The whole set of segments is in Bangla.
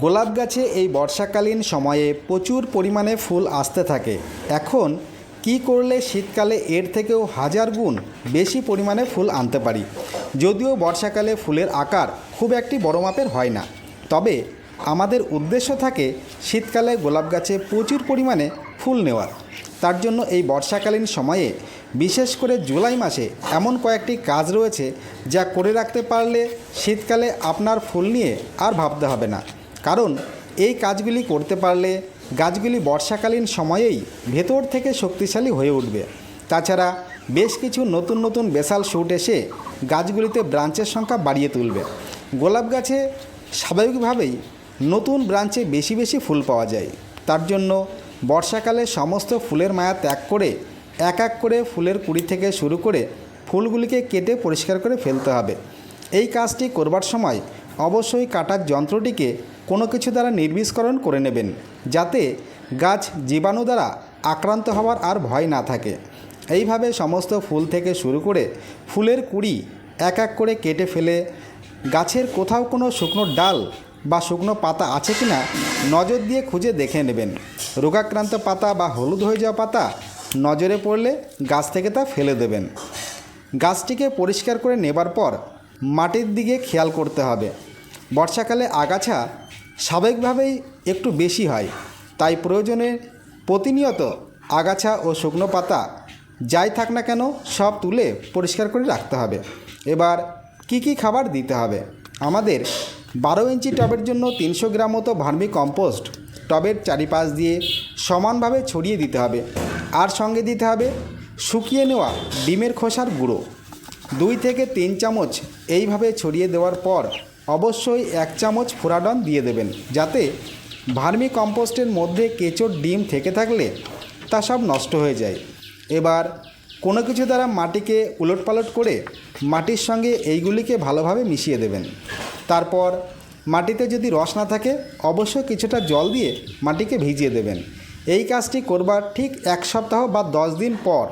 গোলাপ গাছে এই বর্ষাকালীন সময়ে প্রচুর পরিমাণে ফুল আসতে থাকে। এখন কি করলে শীতকালে এর থেকেও হাজার গুণ বেশি পরিমাণে ফুল আনতে পারি? যদিও বর্ষাকালে ফুলের আকার খুব একটি বড় মাপের হয় না। তবে আমাদের উদ্দেশ্য থাকে শীতকালে গোলাপ গাছে প্রচুর পরিমাণে ফুল নেওয়ার। তার জন্য এই বর্ষাকালীন সময়ে, বিশেষ করে জুলাই মাসে, এমন কয়েকটি কাজ রয়েছে যা করে রাখতে পারলে শীতকালে আপনার ফুল নিয়ে আর ভাবতে হবে না। কারণ এই কাজগুলি করতে পারলে গাছগুলি বর্ষাকালীন সময়েই ভেতর থেকে শক্তিশালী হয়ে উঠবে। তাছাড়া বেশ কিছু নতুন নতুন বেসাল শুট এসে গাছগুলিতে ব্রাঞ্চের সংখ্যা বাড়িয়ে তুলবে। গোলাপ গাছে স্বাভাবিকভাবেই নতুন ব্রাঞ্চে বেশি বেশি ফুল পাওয়া যায়। তার জন্য বর্ষাকালে সমস্ত ফুলের মায়া ত্যাগ করে এক এক করে ফুলের কুড়ি থেকে শুরু করে ফুলগুলিকে কেটে পরিষ্কার করে ফেলতে হবে। এই কাজটি করবার সময় অবশ্যই কাটার যন্ত্রটিকে কোনো কিছু দ্বারা নির্বিষ্করণ করে নেবেন, যাতে গাছ জীবাণু দ্বারা আক্রান্ত হওয়ার আর ভয় না থাকে। এইভাবে সমস্ত ফুল থেকে শুরু করে ফুলের কুড়ি এক এক করে কেটে ফেলে, গাছের কোথাও কোনো শুকনো ডাল বা শুকনো পাতা আছে কি না নজর দিয়ে খুঁজে দেখে নেবেন। রোগাক্রান্ত পাতা বা হলুদ হয়ে যাওয়া পাতা নজরে পড়লে গাছ থেকে তা ফেলে দেবেন। গাছটিকে পরিষ্কার করে নেবার পর মাটির দিকে খেয়াল করতে হবে। বর্ষাকালে আগাছা স্বাভাবিকভাবেই একটু বেশি হয়। তাই প্রয়োজনে প্রতিনিয়ত আগাছা ও শুকনো পাতা যাই থাক না কেন সব তুলে পরিষ্কার করে রাখতে হবে। এবার কি কি খাবার দিতে হবে? আমাদের বারো ইঞ্চি টবের জন্য তিনশো গ্রাম মতো ভার্মি কম্পোস্ট টবের চারিপাশ দিয়ে সমানভাবে ছড়িয়ে দিতে হবে। আর সঙ্গে দিতে হবে শুকিয়ে নেওয়া ডিমের খোসার গুঁড়ো। দুই থেকে তিন চামচ এইভাবে ছড়িয়ে দেওয়ার পর অবশ্যই এক চামচ ফোরাডন দিয়ে দেবেন, যাতে ভার্মি কম্পোস্টের মধ্যে কেঁচোর ডিম থেকে থাকলে তা সব নষ্ট হয়ে যায়। এবার কোনো কিছু দ্বারা মাটিকে উলটপালট করে মাটির সঙ্গে এইগুলিকে ভালোভাবে মিশিয়ে দেবেন। তারপর মাটিতে যদি রস না থাকে, অবশ্যই কিছুটা জল দিয়ে মাটিকে ভিজিয়ে দেবেন। এই কাজটি করবার ঠিক এক সপ্তাহ বা দশ দিন পর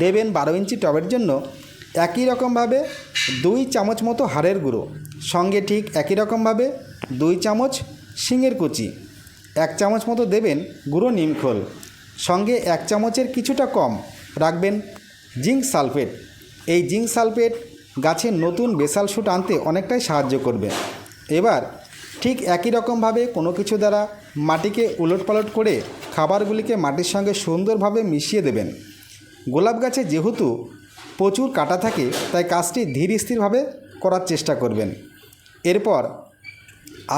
দেবেন বারো ইঞ্চি টবের জন্য একই রকমভাবে দুই চামচ মতো হাড়ের গুঁড়ো। সঙ্গে ঠিক একই রকমভাবে দুই চামচ শিঙের কুচি। এক চামচ মতো দেবেন গুঁড়ো নিমখোল সঙ্গে এক চামচের কিছুটা কম রাখবেন জিঙ্ক সালফেট। এই জিঙ্ক সালফেট গাছের নতুন বেসাল শুট আনতে অনেকটাই সাহায্য করবে। এবার ঠিক একই রকমভাবে কোনো কিছু দ্বারা মাটিকে উলটপালট করে খাবারগুলিকে মাটির সঙ্গে সুন্দরভাবে মিশিয়ে দেবেন। গোলাপ গাছে যেহেতু প্রচুর কাটা থাকে, তাই কাজটি ধীর স্থিরভাবে করার চেষ্টা করবেন। এরপর,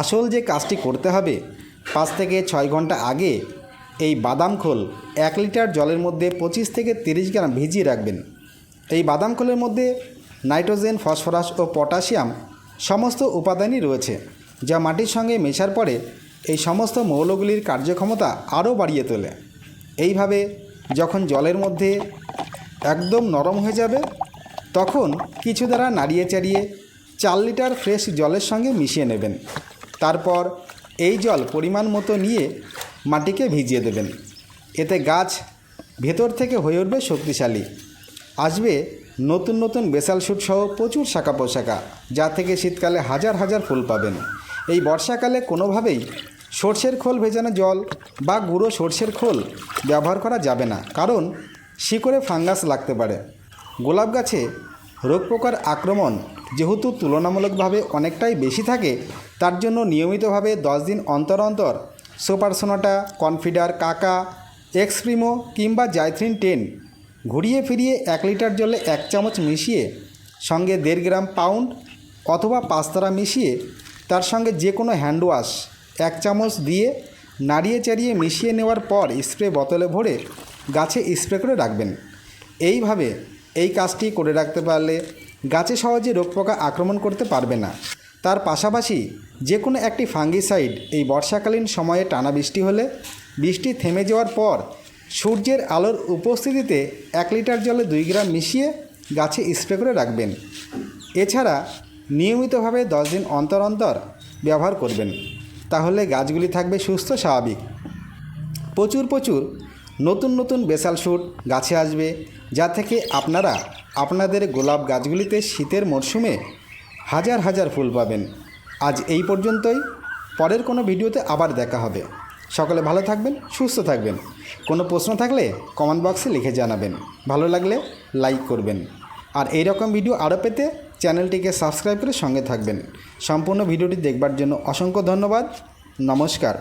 আসল যে কাজটি করতে হবে, পাঁচ থেকে ছয় ঘণ্টা আগে এই বাদাম খোল এক লিটার জলের মধ্যে পঁচিশ থেকে তিরিশ গ্রাম ভিজিয়ে রাখবেন। এই বাদাম খোলের মধ্যে নাইট্রোজেন, ফসফরাস ও পটাশিয়াম সমস্ত উপাদানই রয়েছে, যা মাটির সঙ্গে মেশার পরে এই সমস্ত মৌলগুলির কার্যক্ষমতা আরও বাড়িয়ে তোলে। এইভাবে যখন জলের মধ্যে একদম নরম হয়ে যাবে, তখন কিছু দ্বারা নাড়িয়ে চাড়িয়ে চার লিটার ফ্রেশ জলের সঙ্গে মিশিয়ে নেবেন। তারপর এই জল পরিমাণ মতো নিয়ে মাটিকে ভিজিয়ে দেবেন। এতে গাছ ভেতর থেকে হয়ে উঠবে শক্তিশালী। আসবে নতুন নতুন বেসাল শুট সহ প্রচুর শাখা পোশাকা যা থেকে শীতকালে হাজার হাজার ফুল পাবেন। এই বর্ষাকালে কোনোভাবেই সর্ষের খোল ভেজানো জল বা গুঁড়ো সর্ষের খোল ব্যবহার করা যাবে না, কারণ শিকড়ে ফাঙ্গাস লাগতে পারে। গোলাপ গাছে রোগ পোকার আক্রমণ যেহেতু তুলনামূলকভাবে অনেকটাই বেশি থাকে, তার জন্য নিয়মিতভাবে দশ দিন অন্তর অন্তর সোপারসোনাটা কনফিডার কাকা, এক্সপ্রিমো কিংবা জাইথ্রিন টেন ঘুরিয়ে ফিরিয়ে এক লিটার জলে এক চামচ মিশিয়ে সঙ্গে দেড় গ্রাম পাউন্ড অথবা পাঁচতারা মিশিয়ে তার সঙ্গে যে কোনো হ্যান্ড ওয়াশ এক চামচ দিয়ে নাড়িয়ে চাড়িয়ে মিশিয়ে নেওয়ার পর স্প্রে বোতলে ভরে গাছে স্প্রে করে রাখবেন। এইভাবে এই কাজটি করে রাখতে পারলে গাছে সহজে রোগ পোকা আক্রমণ করতে পারবে না। তার পাশাপাশি যে কোনো একটি ফাঙ্গিসাইড এই বর্ষাকালীন সময়ে টানা বৃষ্টি হলে বৃষ্টি থেমে যাওয়ার পর সূর্যের আলোর উপস্থিতিতে এক লিটার জলে দুই গ্রাম মিশিয়ে গাছে স্প্রে করে রাখবেন। এছাড়া নিয়মিতভাবে দশ দিন অন্তর অন্তর ব্যবহার করবেন। তাহলে গাছগুলি থাকবে সুস্থ স্বাভাবিক। প্রচুর প্রচুর নতুন নতুন বেসাল শুট গাছে আসবে, যা থেকে আপনারা আপনাদের গোলাপ গাছগুলিতে শীতের মরশুমে হাজার হাজার ফুল পাবেন। আজ এই পর্যন্তই। পরের কোনো ভিডিওতে আবার দেখা হবে। সকলে ভালো থাকবেন, সুস্থ থাকবেন। কোনো প্রশ্ন থাকলে কমেন্ট বক্সে লিখে জানাবেন। ভালো লাগলে লাইক করবেন। আর এই রকম ভিডিও আরও পেতে চ্যানেলটিকে সাবস্ক্রাইব করে সঙ্গে থাকবেন। সম্পূর্ণ ভিডিওটি দেখবার জন্য অসংখ্য ধন্যবাদ। নমস্কার।